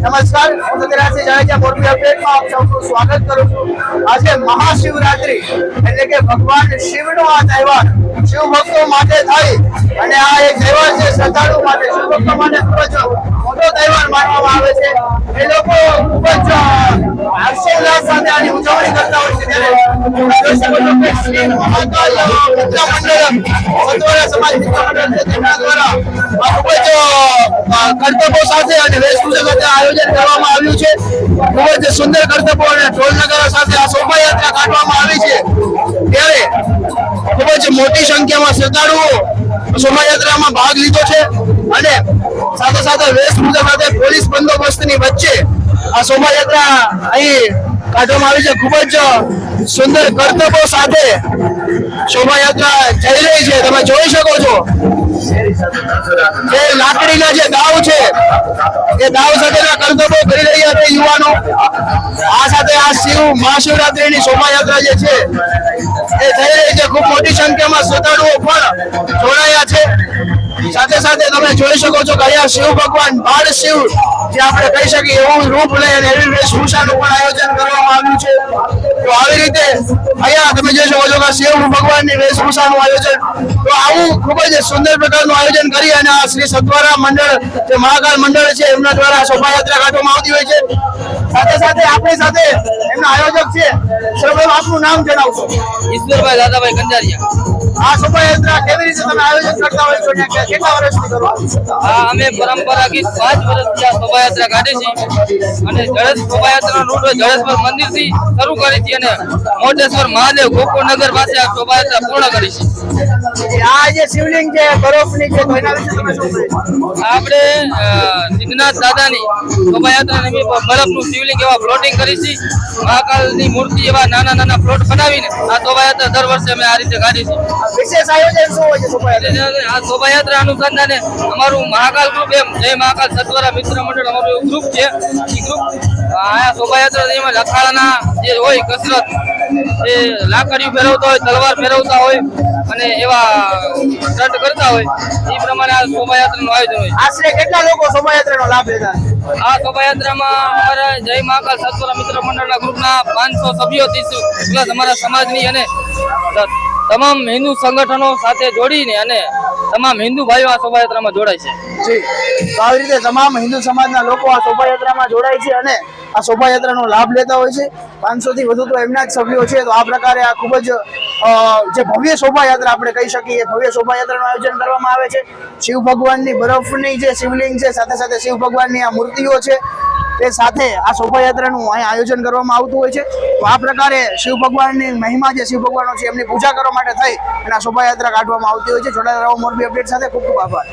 નમસ્કાર. હું સત્યરાજસિંહ જાડેજા મોરબી અપડેટમાં આપ સૌનું સ્વાગત કરું છું. આજે મહાશિવરાત્રી એટલે કે ભગવાન શિવનો આ તહેવાર શિવ ભક્તો માટે થઈ અને આ એક તહેવાર છે શ્રદ્ધાળુ માટે. શિવ ભક્તો માટે ખૂબ મોટો તહેવાર માનવામાં આવે છે. એ લોકો ખૂબ જ હર્ષોલ્લાસ સાથે આની ઉજવણી કરતા હોય છે ત્યારે સમાજ દ્વારા ખૂબ જ કર્તવ્યો સાથે અને સાથે આયોજન કરવામાં આવ્યું છે. ખૂબ જ સુંદર કરતબો અને ઢોલ સાથે આ શોભાયાત્રા કાઢવામાં આવી છે. ત્યારે ખૂબ જ મોટી સંખ્યામાં શ્રદ્ધાળુઓ શોભાયાત્રામાં ભાગ લીધો છે અને સાથે સાથે વેશભૂષા સાથે પોલીસ બંદોબસ્તની વચ્ચે આ શોભાયાત્રા અહીં કાઢવામાં આવી છે. ખૂબ જ સુંદર કરતબો સાથે શોભાયાત્રા જઈ રહી છે. જોઈ શકો છો જે લાકડીના જે દાવ છે, એ દાવ સાથેના કરતબો કરી રહ્યા છે યુવાનો. આ સાથે આ શિવ મહાશિવરાત્રીની શોભાયાત્રા જે છે, એ થઈ રહી છે. ખૂબ મોટી સંખ્યામાં શ્રદ્ધાળુઓ પણ જોડાયા છે. સાથે સાથે તમે જોઈ શકો છો કયા શિવ ભગવાન બાળ શિવ, જે આપણે કહી શકીએ એવું રૂપ લઈ અને એવી વેશભૂષાનું પણ આયોજન કરવામાં આવ્યું છે. તો આવી રીતે અહીંયા તમે જે જોવો છો કે શિવ ભગવાનની વેશભૂષાનું આયોજન. તો આવું ખૂબ જ સુંદર પ્રકારનું આયોજન કરી અને આ શ્રી સત્વારા મંડળ જે મહાકાલ મંડળ છે એમના દ્વારા શોભાયાત્રા કાઢવામાં આવતી હોય છે. સાથે સાથે આપણી સાથે એમના આયોજક છે સર્વપ્રથમ આપનું નામ જણાવશો. ઈશ્વરભાઈ દાદાભાઈ કંજારિયા. આ શોભાયાત્રા કેવી રીતે તમે આયોજન કરતા હોય છો કેટલા વર્ષથી કરો છો? અમે પરંપરાગત પાંચ વર્ષથી આ શોભાયાત્રા કાઢી છે અને જળેશ શોભાયાત્રા રૂટ જળેશ્વર મંદિરથી શરૂ કરી છે અને મોટેશ્વર મહાદેવ ગોકુળનગર પાસે આ શોભાયાત્રા પૂર્ણ કરી છે. આ જે શિવલિંગ છે બરફની છે? આપણે સિદ્ધનાથ દાદાની શોભાયાત્રા નિમિત્તે બરફનું શિવલિંગ એવા ફ્લોટિંગ કરી છે મહાકાલની મૂર્તિ એવા નાના નાના ફ્લોટ બનાવીને આ શોભાયાત્રા દર વર્ષે અમે આ રીતે કાઢી છે વિશેષ આયોજન શું હોય છે શોભાયાત્રા આ શોભાયાત્રા અનુસંધાને અમારું મહાકાલ ગ્રુપ એમ જય મહાકાલ સત્વરા મિત્ર મંડળ અમારું એવું ગ્રુપ છે. એ ગ્રુપ આ શોભાયાત્રા એમાં લખાણાના જે હોય કસરત એ લાકડીઓ ફેરવતા હોય તલવાર ફેરવતા હોય અને એવા સ્ટન્ટ કરતા હોય એ પ્રમાણે આ શોભાયાત્રાનું આયોજન હોય. આશરે કેટલા લોકો શોભાયાત્રાનો લાભ લેતા? આ શોભાયાત્રામાં અમારા જય મહાકાલ સત્વરા મિત્ર મંડળના ગ્રુપના પાંચસો સભ્યો પ્લસ અમારા સમાજની અને તમામ હિન્દુ સંગઠનો સાથે જોડીને અને તમામ હિન્દુ ભાઈઓ આ શોભાયાત્રામાં જોડાય છે. જી. તો આવી રીતે તમામ હિન્દુ સમાજના લોકો આ શોભાયાત્રામાં જોડાય છે અને આ શોભાયાત્રાનો લાભ લેતા હોય છે. પાંચસો થી વધુ તો એમના જ સભ્યો છે. તો આ પ્રકારે આ ખૂબ જ જે ભવ્ય શોભાયાત્રા આપણે કહી શકીએ, ભવ્ય શોભાયાત્રાનું આયોજન કરવામાં આવે છે. શિવ ભગવાનની બરફની જે શિવલિંગ છે, સાથે સાથે શિવ ભગવાનની આ મૂર્તિઓ છે, તે સાથે આ શોભાયાત્રાનું અહીં આયોજન કરવામાં આવતું હોય છે. તો આ પ્રકારે શિવ ભગવાનની મહિમા જે શિવ ભગવાનો છે, એમની પૂજા કરવા માટે થઈ અને આ શોભાયાત્રા કાઢવામાં આવતી હોય છે. જોડાયેલા મોરબી અપડેટ સાથે ખૂબ ખૂબ આભાર.